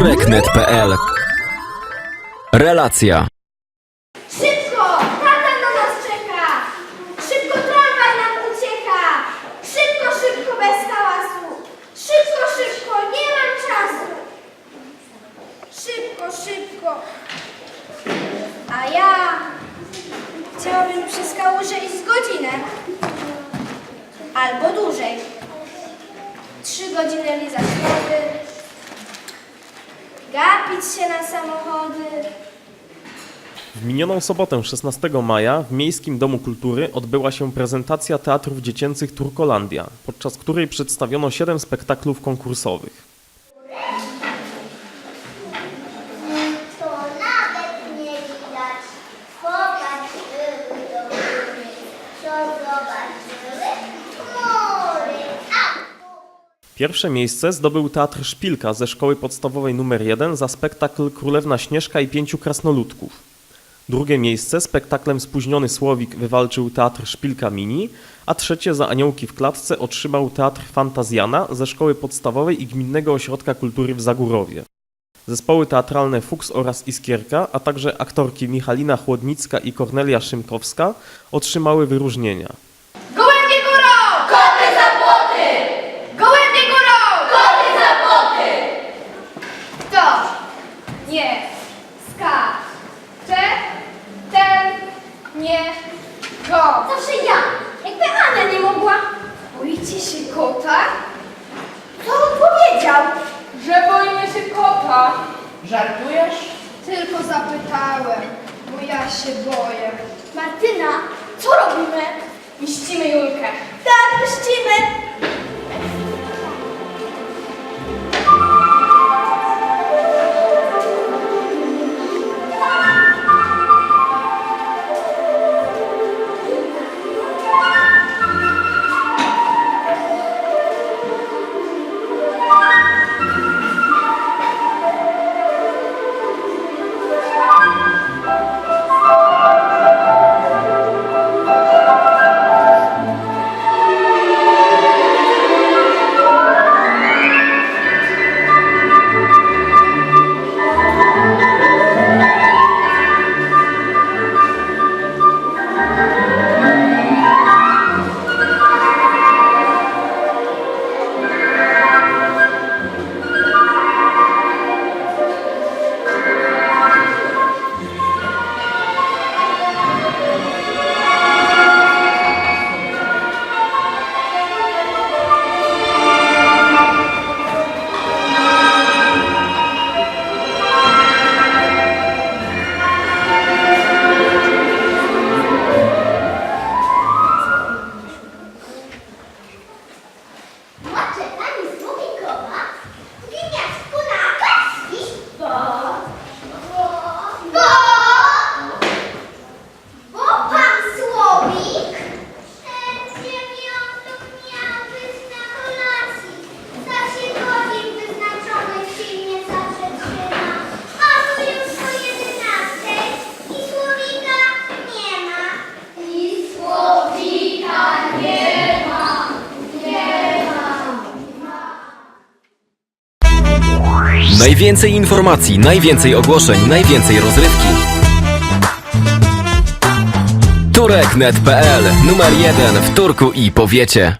Tureknet.pl Relacja Szybko! Tata na nas czeka! Szybko tramwaj nam ucieka! Szybko, szybko, bez hałasu! Szybko, szybko, nie mam czasu! Szybko, szybko! A ja chciałabym przez kałużę iść z godzinę. Albo dłużej. Trzy godziny lizać wody. Gapić się na samochody. W minioną sobotę 16 maja w Miejskim Domu Kultury odbyła się prezentacja teatrów dziecięcych Turkolandia, podczas której przedstawiono 7 spektaklów konkursowych. Pierwsze miejsce zdobył Teatr Szpilka ze Szkoły Podstawowej nr 1 za spektakl Królewna Śnieżka i Pięciu Krasnoludków. Drugie miejsce spektaklem Spóźniony Słowik wywalczył Teatr Szpilka Mini, a trzecie za Aniołki w Klatce otrzymał Teatr Fantazjana ze Szkoły Podstawowej i Gminnego Ośrodka Kultury w Zagórowie. Zespoły teatralne Fuchs oraz Iskierka, a także aktorki Michalina Chłodnicka i Kornelia Szymkowska otrzymały wyróżnienia. Go. Zawsze ja. Jakby Anna nie mogła. Boicie się kota? Co on powiedział? Że boimy się kota. Żartujesz? Tylko zapytałem, bo ja się boję. Martyna, co robimy? Mścimy Julkę. Tak, puścimy! Najwięcej informacji, najwięcej ogłoszeń, najwięcej rozrywki. Tureknet.pl Numer jeden w Turku i powiecie